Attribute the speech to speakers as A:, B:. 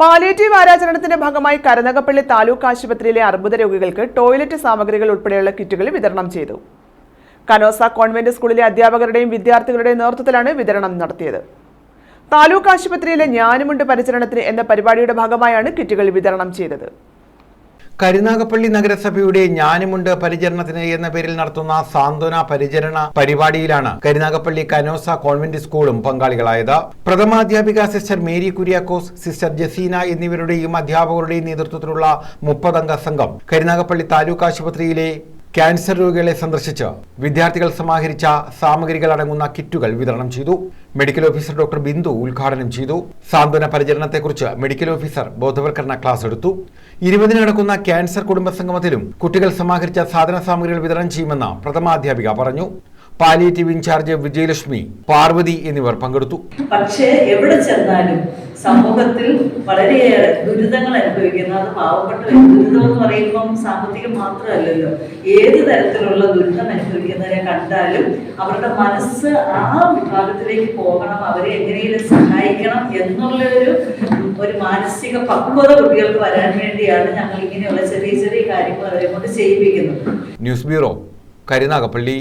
A: Palliative വാരാചരണത്തിന്റെ ഭാഗമായി കരനകപ്പള്ളി താലൂക്ക് ആശുപത്രിയിലെ അർബുദ രോഗികൾക്ക് ടോയ്ലറ്റ് സാമഗ്രികൾ ഉൾപ്പെടെയുള്ള കിറ്റുകൾ വിതരണം ചെയ്തു. കനോസ കോൺവെന്റ് സ്കൂളിലെ അധ്യാപകരുടെയും വിദ്യാർത്ഥികളുടെയും നേതൃത്വത്തിലാണ് വിതരണം നടത്തിയത്. താലൂക്ക് ആശുപത്രിയിലെ ഞാനുമുണ്ട് പരിചരണത്തിന് എന്ന പരിപാടിയുടെ ഭാഗമായാണ് കിറ്റുകൾ വിതരണം ചെയ്തത്.
B: കരുനാഗപ്പള്ളി നഗരസഭയുടെ ഞാനുമുണ്ട് പരിചരണത്തിന് എന്ന പേരിൽ നടത്തുന്ന സാന്ത്വന പരിചരണ പരിപാടിയിലാണ് കരുനാഗപ്പള്ളി കനോസ കോൺവെന്റ് സ്കൂളും പങ്കാളികളായത്. പ്രഥമാധ്യാപിക sister Mary Kuriakose sister Jaseena എന്നിവരുടെയും അധ്യാപകരുടെയും നേതൃത്വത്തിലുള്ള മുപ്പതംഗ സംഘം കരുനാഗപ്പള്ളി താലൂക്ക് ആശുപത്രിയിലെ ക്യാൻസർ രോഗികളെ സന്ദർശിച്ച് വിദ്യാർത്ഥികൾ സമാഹരിച്ച സാമഗ്രികൾ അടങ്ങുന്ന കിറ്റുകൾ വിതരണം ചെയ്തു. മെഡിക്കൽ ഓഫീസർ ഡോക്ടർ ബിന്ദു ഉദ്ഘാടനം ചെയ്തു. സാന്ത്വന പരിചരണത്തെക്കുറിച്ച് മെഡിക്കൽ ഓഫീസർ ബോധവൽക്കരണ ക്ലാസ് എടുത്തു. ഇരുപതിന് നടക്കുന്ന ക്യാൻസർ കുടുംബ സംഗമത്തിലും കുട്ടികൾ സമാഹരിച്ച സാധന സാമഗ്രികൾ വിതരണം ചെയ്യുമെന്ന് പ്രഥമാധ്യാപിക പറഞ്ഞു. പാലിയേറ്റീവ് ഇൻചാർജ് വിജയലക്ഷ്മി പാർവതി എന്നിവർ പങ്കെടുത്തു.
C: പക്ഷേ എവിടെ ചെന്നാലും സമൂഹത്തിൽ വളരെയേറെ ദുരിതങ്ങൾ അനുഭവിക്കുന്ന. അത് പാവപ്പെട്ട ദുരിതം എന്ന് പറയുമ്പം സാമ്പത്തികം മാത്രമല്ലല്ലോ. ഏത് തരത്തിലുള്ള ദുരിതം അനുഭവിക്കുന്നവരെ കണ്ടാലും അവരുടെ മനസ്സ് ആ വിഭാഗത്തിലേക്ക് പോകണം അവരെ എങ്ങനെയും സഹായിക്കണം എന്നുള്ള ഒരു ഒരു മാനസിക പക്വത കുട്ടികൾക്ക് വരാൻ വേണ്ടിയാണ് ഞങ്ങൾ ഇങ്ങനെയുള്ള ചെറിയ ചെറിയ കാര്യങ്ങൾ അവരെ കൊണ്ട് ചെയ്യിപ്പിക്കുന്നത്.
B: News bureau Karunagappally.